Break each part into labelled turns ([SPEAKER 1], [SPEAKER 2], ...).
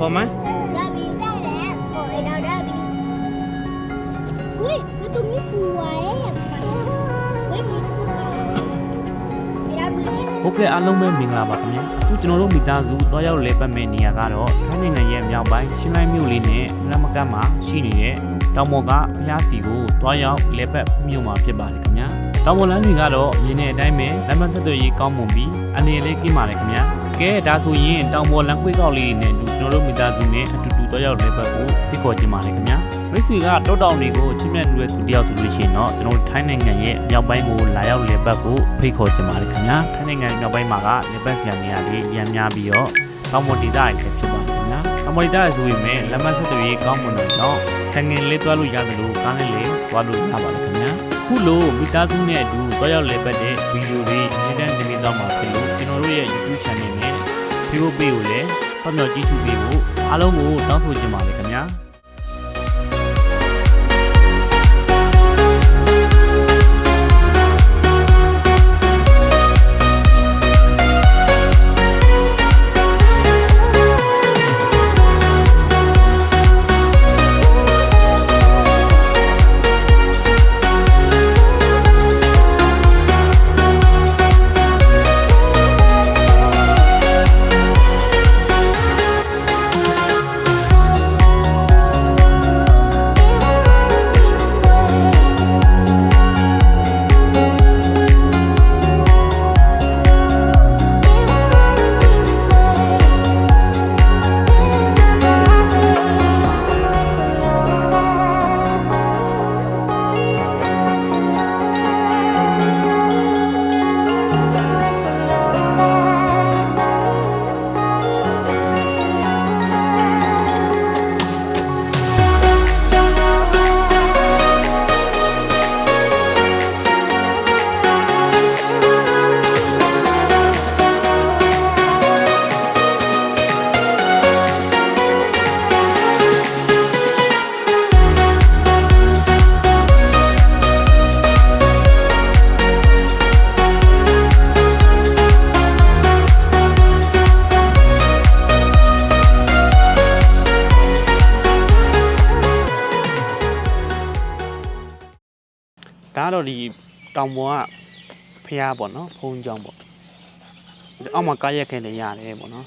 [SPEAKER 1] ခေါ်မ
[SPEAKER 2] န်းလာပြီးတဲ့လေကိုအတော်တော်ပြီးဝေးမတူမီဖူဝါရဲ့ဝေးမီစပါမရဘူး
[SPEAKER 1] ဟုတ်ကဲ့အားလုံးပဲမင်္ဂလာပါခင်ဗျာအခုကျွန်တော်တို့မိသားစုတော့ရောက်လဲပတ်မဲ့နေရာကတော့ထိုင်းနိုင်ငံရဲ့မြောက်ပိုင်းရှင်းလိုင်းမြို့လေးနဲ့လက်မကမ်းမှာရှိနေတဲ့တောင်ပေါ်ကဖျားစီကိုတော့ရောက်လဲပတ်မြို့မှာဖြစ်ပါတယ်ခင်ဗျာတောင်ပေါ်လမ်းတွေကတော့မြင်းနဲ့အတိုင်းပဲလက်မဆက်သွေးကြီးကောင်းမွန်ပြီးအနေလေးကင်းပါတယ်ခင်ဗျာကဲဒါဆိုရင်တောင်ပေါ်လမ်းခွေးကောက်လေးတွေနဲ့အတူ ကျွန်တော်တို့မိသားစုနဲ့အတူတူတော့ရောက်လဲပတ်ဖို့ဖိတ်ခေါ်ချင်ပါတယ်ခင်ဗျာမိတ်ဆွေကတောတောင်တွေကိုချစ်မြတ်လူရဲ့သူတယောက်ဆိုလို့ရှိရင်တော့ကျွန်တော်တို့ထိုင်းနိုင်ငံရဲ့မြောက်ပိုင်းကိုလာရောက်လဲပတ်ဖို့ဖိတ်ခေါ်ချင်ပါတယ်ခင်ဗျာထိုင်းနိုင်ငံမြောက်ပိုင်းမှာကလဲပတ်စရာနေရာတွေရမ်းများပြီးတော့တောင်ပေါ်ဒေသတွေလည်းဖြစ်ပါတယ်ခင်ဗျာတောင်ပေါ်ဒေသတွေဆိုရင်လည်းလက်မဆက်သွယ်ရေးကောင်းမွန်တဲ့ကြောင့်ဆန်ငင်လေးသွားလို့ရတယ်လို့ကားနဲ့လေးသွားလို့ရပါတယ်ခင်ဗျာခုလိုမိသားစုနဲ့အတူသွားရောက်လဲပတ်တဲ့ဗီဒီယိုတွေအမြဲတမ်းတင်ပြသွားမှာဖြစ်လို့ကျွန်တော်တို့ရဲ့ YouTube channel နဲ့ Facebook page ကိုလည်း ဖတ်မြော်ကြည့်ရှုပေးဖို့အားလုံးကိုတောင်းဆိုချင်ပါတယ်ခင်ဗျာ တော့ဒီတောင်ပေါ်ကဖျားပေါ့နော်ဖုံးကြောင်းပေါ့အောက်မှာကားရက်ခဲနေရတယ်ပေါ့နော်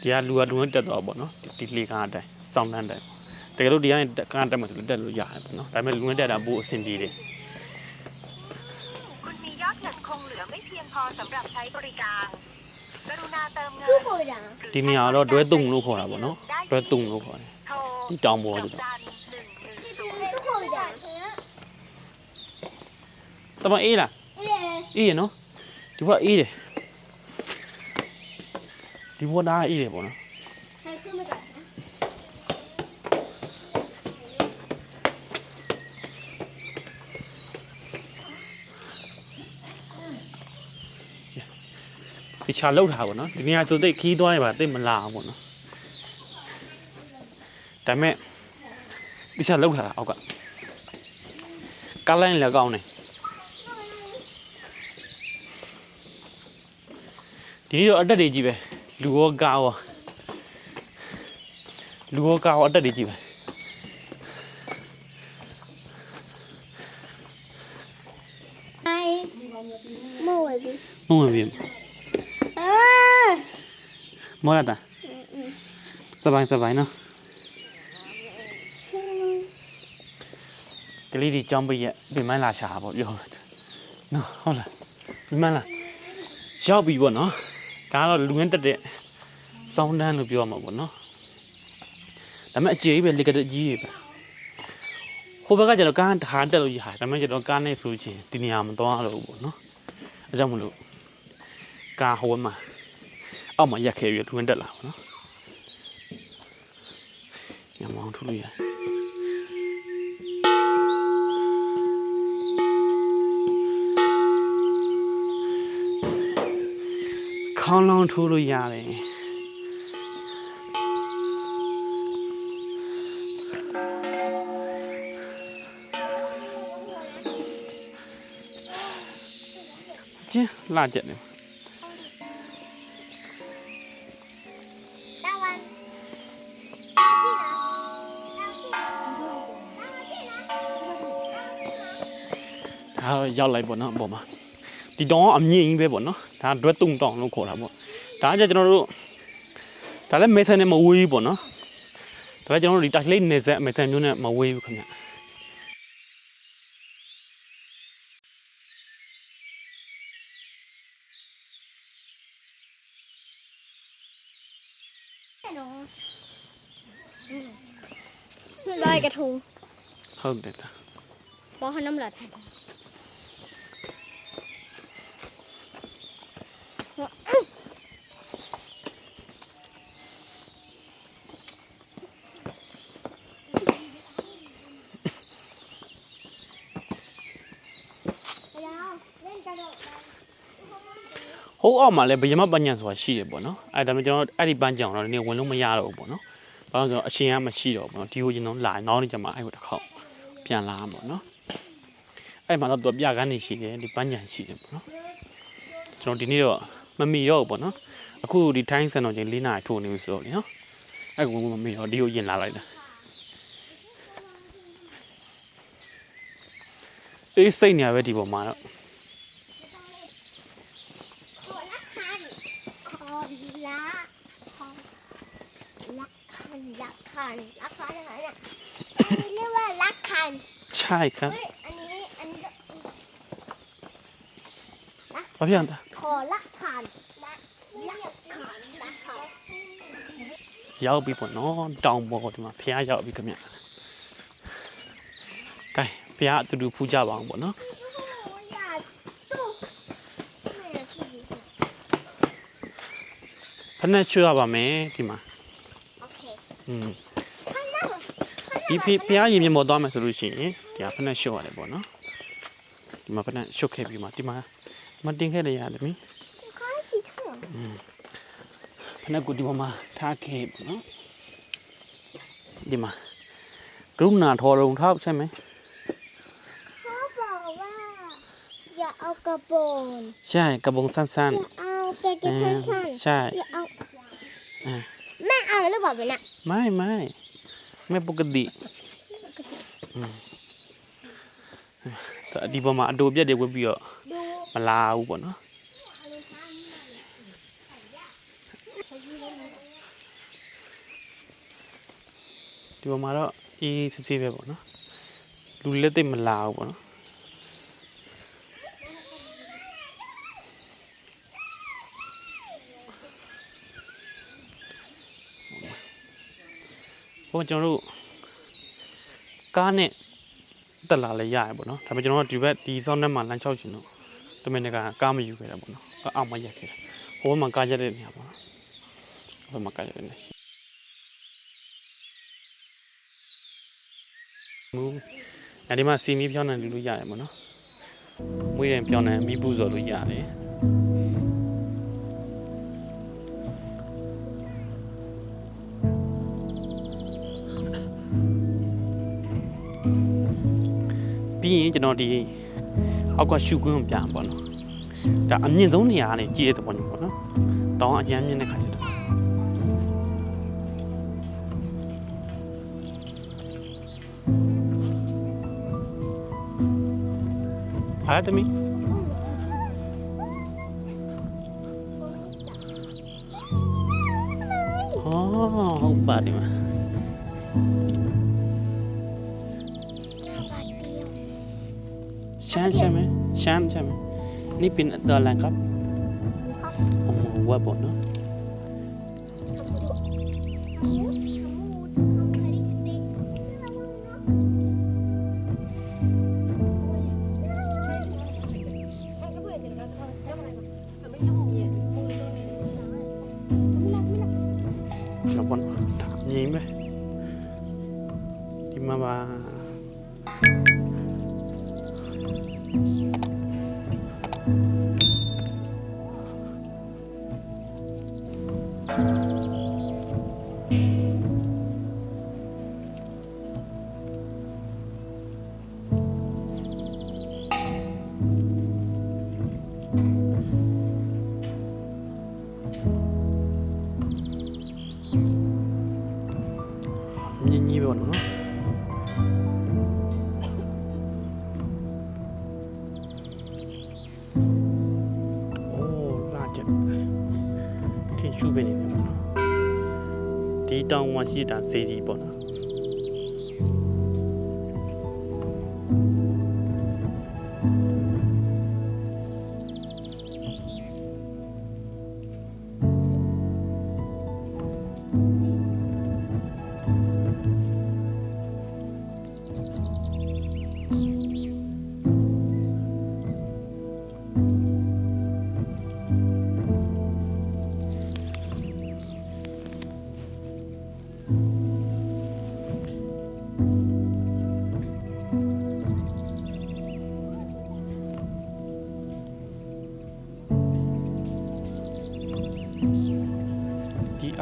[SPEAKER 1] ဒီကလူကလူနဲ့တက်တော့ပေါ့နော်ဒီလေကားအတိုင်းစောင်းတန်းတိုင်းတကယ်လို့ဒီကနေကားတက်မှဆိုလို့တက်လို့ရတယ်ပေါ့နော်ဒါပေမဲ့လူနဲ့တက်တာပို့အဆင်ပြေတယ်
[SPEAKER 3] คุณมียอดเงินคงเหลือไม่เพียงพอสำหรับใช้บริการ กรุณาเติมเงิ
[SPEAKER 2] ทุก
[SPEAKER 3] น
[SPEAKER 2] คนอ่ะ
[SPEAKER 1] ဒီနေရာကတော့တွဲတုံလို့ခေါ်တာပေါ့နော်တွဲတုံလို့ခေါ်တယ်
[SPEAKER 3] โทร
[SPEAKER 1] ဒီတောင်ပေါ်
[SPEAKER 3] ด
[SPEAKER 1] တမအေးလားအေးရနော်ဒီဘွားအေးတယ်ဒီဘွားနားအေးတယ်ပေါ့နော်ဒီချာလောက်တာပေါ့နော်ဒီနေရာသူတိတ်ခီးသွားရပါတိတ်မလာဘူးပေါ့နော်ဒါပေမဲ့ဒီချာလောက်တာအောက်ကကလိုင်းလည်းကောင်းတယ် ဒီနေ့တော့အတက်တွေကြီးပဲလူရောကားရောလူရောကားရောအတက်တွေကြီးပဲ
[SPEAKER 2] မိုးဝင်ပြီ
[SPEAKER 1] မိုးဝင်ပြီ
[SPEAKER 2] အာ
[SPEAKER 1] မောလာတာစပိုင်းစပိုင်းနော်ကလေးတွေကြောင်းပိရက်ပြန်မလာရှာပါပြောနော်ဟုတ်လားပြန်မလာရောက်ပြီပေါ့နော် ဒါကတော့လူငင်းတက်တဲ့စောင်းတန်းလို့ပြောရမှာပေါ့နော်ဒါပေမဲ့အကျေကြီးပဲလေကတဲ့ကြီးတွေပဲဟိုဘက်ကကျတော့ကားတခါတက်လို့ရတာဒါပေမဲ့ကျတော့ကားနဲ့ဆိုချင်းဒီနေရာမသွားတော့ဘူးပေါ့နော်အဲကြောင့်မလို့ကားဟိုဘက်မှာအောက်မှာရက်ခဲပြီးလူငင်းတက်လာပေါ့နော်ညမောင်းထူလို့ရတယ် ခေါင်းလောင်းထိုးလို့ရတယ်ကျင်းလာကြတယ်ဟာရောက်လိုက်ပေါ့နော်အပေါ်မှာ ဒီတောင်ကအမြင့်ကြီးပဲပေါ့နော်ဒါဒွက်တုံတောင်လို့ခေါ်တာပေါ့ဒါကကြကျွန်တော်တို့ဒါလည်းမေဆန်နဲ့မဝေးဘူးပေါ့နော်ဒါလည်းကျွန်တော်တို့ဒီတက်လေးနေဆက်မေဆန်မျိုးနဲ့မဝေးဘူးခင်ဗျ
[SPEAKER 2] ลอยกระทง
[SPEAKER 1] ဟုတ်တယ်ဒါ
[SPEAKER 2] บอขน้ำหลั
[SPEAKER 1] အောက်မှာလည်းဗယမပညာဆိုတာရှိတယ်ပေါ့နော်အဲဒါပေမဲ့ကျွန်တော်အဲ့ဒီပန်းကြောင်တော့ဒီနေ့ဝင်လို့မရတော့ဘူးပေါ့နော်ဘာလို့လဲဆိုတော့အရှင်ကမရှိတော့ဘူးပေါ့နော်ဒီကိုကျွန်တော်လာရင်နောက်နေ့ကျမှအဲ့ဟိုတစ်ခေါက်ပြန်လာမှာပေါ့နော်အဲ့မှာတော့သူကပြကန်းနေရှိတယ်ဒီပန်းကြံရှိတယ်ပေါ့နော်ကျွန်တော်ဒီနေ့တော့မမီတော့ဘူးပေါ့နော်အခုဒီထိုင်းစံတော်ချိန်၄နာရီထိုးနေပြီဆိုတော့လေနော်အဲ့ကိုမမီတော့ဒီကိုရင်လာလိုက်တာအေးစိတ်နေရပဲဒီပေါ်မှာတော့
[SPEAKER 2] คันละคันอะไรเนี่ยอันนี้เรียกว่าละคัน
[SPEAKER 1] ใช่ครับ
[SPEAKER 2] เฮ้ยอันนี้อันนี้ก็
[SPEAKER 1] พี่อันตา
[SPEAKER 2] ขอละคันละละคันละคัน
[SPEAKER 1] ရောက်ပြီပေါ့နော်တောင်ပေါ်ဒီမှာဖះရောက်ပြီခင်ဗျ။ကဲဖះအတူတူဖူးကြပါအောင်ပေါ့နော်။ဖက်နဲ့ချွတ်ရပါမယ်ဒီမှာ พี่
[SPEAKER 2] พี่
[SPEAKER 1] พี่
[SPEAKER 2] อา
[SPEAKER 1] ရင်မြင်ပေါ်သွားမယ်ဆိုလို့ရှိရင်ဒီဟာဖက်နဲ့ရှုပ်ရတယ်ပေါ့နော်ဒီမှာဖက်နဲ့ရှုပ်ခဲ့ပြီးမှဒီမှာမတင်ခဲ့လေရသမီးဖက်နဲ့ကိုมากรุ่မှာาทอรองเท้าใช่ไหม
[SPEAKER 2] เขาบอกว่าอย่าเอากระบอง
[SPEAKER 1] ใช่กระบงสั้น
[SPEAKER 2] ๆเอาเกงสั้น
[SPEAKER 1] ใช่
[SPEAKER 2] อย่าเอา เอาหรือเปล่าเป็นน่ะ
[SPEAKER 1] ไม่ไม่ไม่ปกติอืมแต่ဒီပေါ်မှာအတူပြက်တွေဝတ်ပြီးတော့
[SPEAKER 2] ดู
[SPEAKER 1] မလာဘူးပေါ့နော်ဒီပေါ်မှာတော့အေးစစ်စစ်ပဲပေါ့နော်လူလက်သိပ်မလာဘူးပေါ့နော် ဟိုကျွန်တော်တို့ကားနဲ့တက်လာလဲရရပေါ့နော်ဒါပေမဲ့ကျွန်တော်တို့ဒီဘက်ဒီစောင်းထဲမှာလမ်းလျှောက်ရှင်တော့တမင်တကကားမယူခဲ့တာပေါ့နော်ကားအောင်မရက်ခဲ့တာဟိုဘက်မှာကားရက်တဲ့နေရာပေါ့နော်ဟိုဘက်မှာကားရက်တဲ့နေရာမူအဲဒီမှာစီမီပြောင်းနေလူလို့ရတယ်ပေါ့နော်မွေးတယ်ပြောင်းနေမိပူဇော်လို့ရတယ် ပြီးရင်ကျွန်တော်ဒီအောက်ကရှုခွင်းကိုပြန်ပေါ့နော်ဒါအမြင့်ဆုံးနေရာကနေကြည့်ရတဲ့ပုံမျိုးပေါ့နော်တောင်းအញ្ញမ်းမြင့်တဲ့ခါကျတော့ဟာတမီဟောဟုတ်ပါတယ်မှာ ชาใช่ไหมชามใช่ไหมนี่เป็นตัวอะไรครับผมว่าบดเนาะเราบนมยิงไหมที่มาว่า မှာရှိတာဇေဒီပေါ့နော်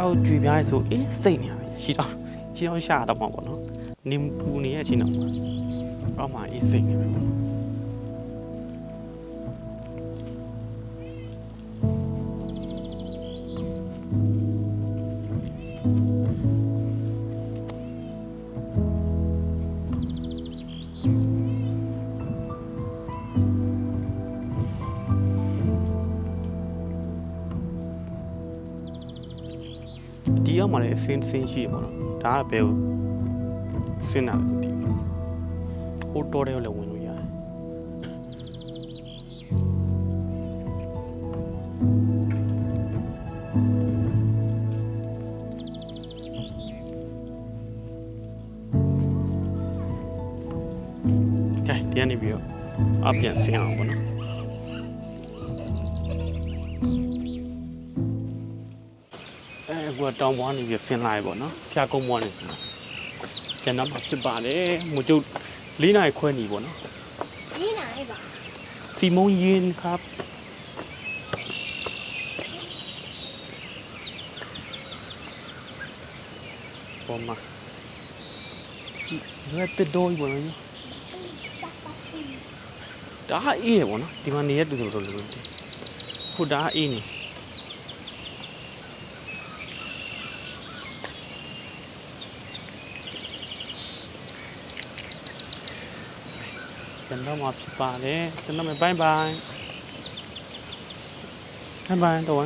[SPEAKER 1] ဒီအောက်ကြွေပြားရဆိုအေးစိတ်နေရပဲရှိတော့ရှိတော့ရှာတော့မှာပေါ့နော်နေပူနေရဲ့အချိန်တော့မှာအောက်မှာအေးစိတ်နေပဲပေါ့ နော်ဒီရောက်မှလည်းအစင်းစင်းရှိရပေါ့နော်ဒါကဘယ်ကိုစင်းတာလဲမသိဘူးဟိုတော်တယ်လည်းဝင်လို့ရတယ်ကဲဒီကနေပြီးတော့အပြန်ဆင်းအောင်ပေါ့နော် ကွာတောင်ပေါ်ကနေပြီးဆင်းလာရပေါ့နော်ဖျားကုန်းပေါ်နေကျန်တော့မှဖြစ်ပါတယ်မကျုပ်လေးနိုင်ခွဲနေပေါ့နော်
[SPEAKER 2] นี่ไหนบ่
[SPEAKER 1] စီမုံရင်ครับပေါ်မှာကြည့်ရွက်တက်တော့ဘောနော်ဒါအေးရပေါ့နော်ဒီမှာနေရတူတူတူတူခုဒါအေးနေ เป็นต้อมอบสิบาทเลยเป็นต้องไป
[SPEAKER 2] บาย
[SPEAKER 1] บายบายบายตัว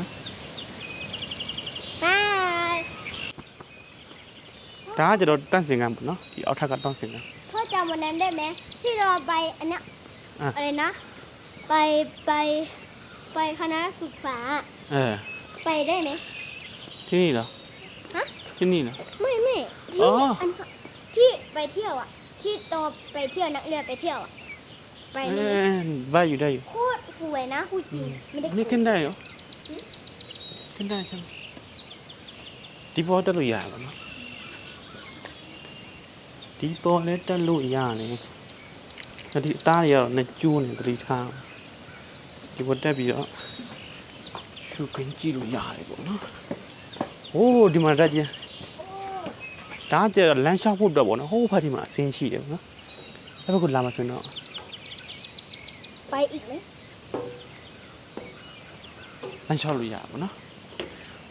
[SPEAKER 1] ตาจะโดนตั้งเสียงงานหมดเนาะเอาถ้ากันต้องเสียงงาน
[SPEAKER 2] พ่อจำวันนั้นได้ไหมที่เราไปอันนี้
[SPEAKER 1] อะ
[SPEAKER 2] ไรนะ ไปไปไปคณะศึกษา
[SPEAKER 1] เออ
[SPEAKER 2] ไปได้ไหม
[SPEAKER 1] ที่นี่เหรอ
[SPEAKER 2] ฮะ
[SPEAKER 1] ที่นี่เหรอ
[SPEAKER 2] ไม่ไม่ที่
[SPEAKER 1] อั
[SPEAKER 2] นที่ไปเที่ยวอะ ที่โตไปเที่ยวนักเรียนไปเที่ยวอะ ไป
[SPEAKER 1] เอ
[SPEAKER 2] ได้ไหม
[SPEAKER 1] อบ้านอยู่ได้อยู่
[SPEAKER 2] โคตรสวยนะพูดจริงไม่ได้
[SPEAKER 1] นี่ขึ้นได้เหรอขึ้นได้ใช่ไหมဒီပေါ်တက်လို့ရပါနော်ဒီပေါ်လည်းတက်လို့ရတယ်ဒါဒီအသားတွေကတော့နှစ်ကျိုးနေသတိထားဒီပေါ်တက်ပြီးတော့ရှုခင်းကြည့်လို့ရတယ်ပေါ့နော်ဟိုးဒီမှာတက်ကြည့်ဒါကကျတော့လမ်းလျှောက်ဖို့အတွက်ပေါ့နော်ဟိုးဖက်ဒီမှာအစင်းရှိတယ်ပေါ့နော်အဲ့ဘက်ကလာမှဆိုရင်တော့
[SPEAKER 2] ပိုင်းอีกလေ
[SPEAKER 1] လမ်းလျှောက်လို့ရပါဘောနော်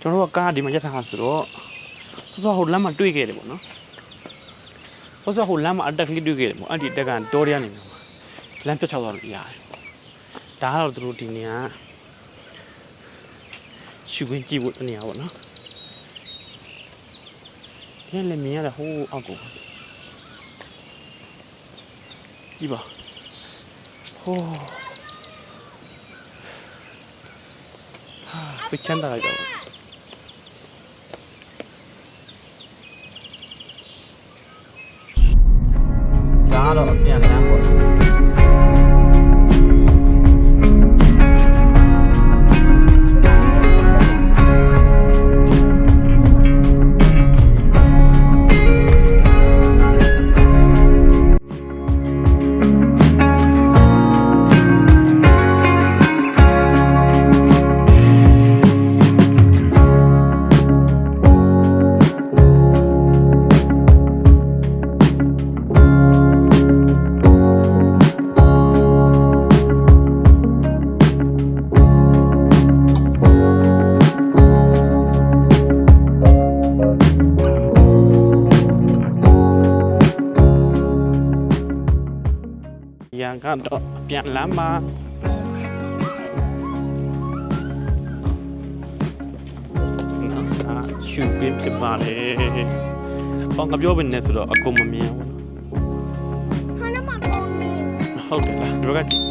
[SPEAKER 1] ကျွန်တော်တို့ကကားဒီမှာရပ်ထားတာဆိုတော့ဆော့ဆော့ဟိုလမ်းမှာတွေ့ခဲ့တယ်ပေါ့နော်ဆော့ဆော့ဟိုလမ်းမှာအတက်ကလေးတွေ့ခဲ့တယ်ပေါ့အဲ့ဒီအတက်ကတော်ရရနေမှာလမ်းပြတ်ချောက်သွားလို့ရတယ်ဒါကတော့သူတို့ဒီနေရာရှူခွင့်ကြည့်ဖို့တနေရာပေါ့နော်ဒီလည်းမြင်ရတဲ့ဟိုအောက်ကိုကြည့်ပါ ဟိုးစိတ်ချမ်းသာလိုက်တော့ တော့အပြန်လမ်းပါရှုကင်းဖြစ်ပါလေ။အော်ငါပြောပဲနဲ့ဆိုတော့အကုန်မမြင်ဘူး
[SPEAKER 2] ဟာနမပုံနေ။
[SPEAKER 1] ဟုတ်တယ်လားဒီဘက်က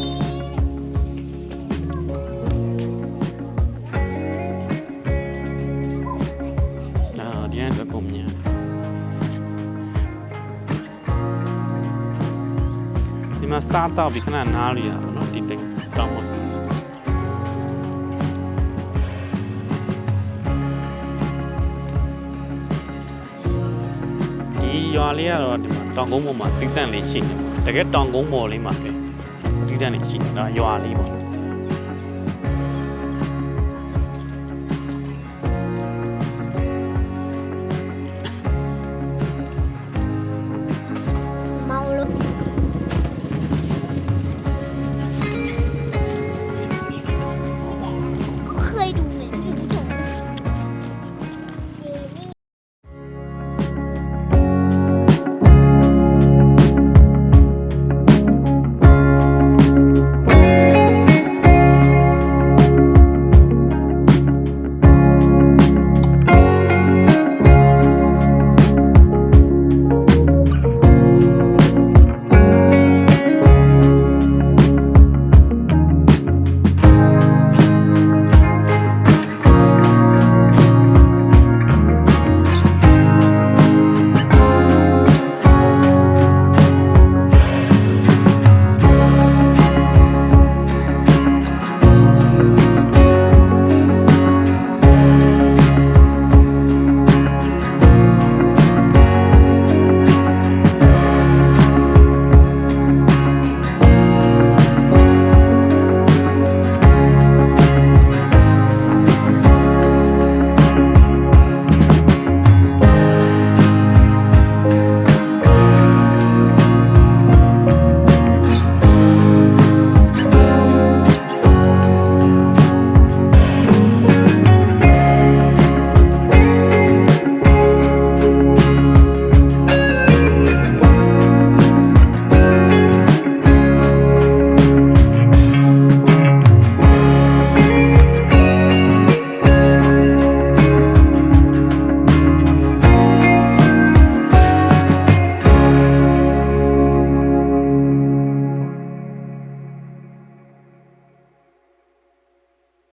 [SPEAKER 1] မှာစားတော့ဒီခဏနားရရပါတော့ဒီတိတ်တောင်းပါဒီရွာလေးကတော့ဒီမှာတောင်ကုန်းပေါ်မှာတိတန့်လေးရှိနေတယ်တကယ်တောင်ကုန်းပေါ်လေးမှာပဲတိတန့်လေးရှိနေတာရွာလေးပေါ့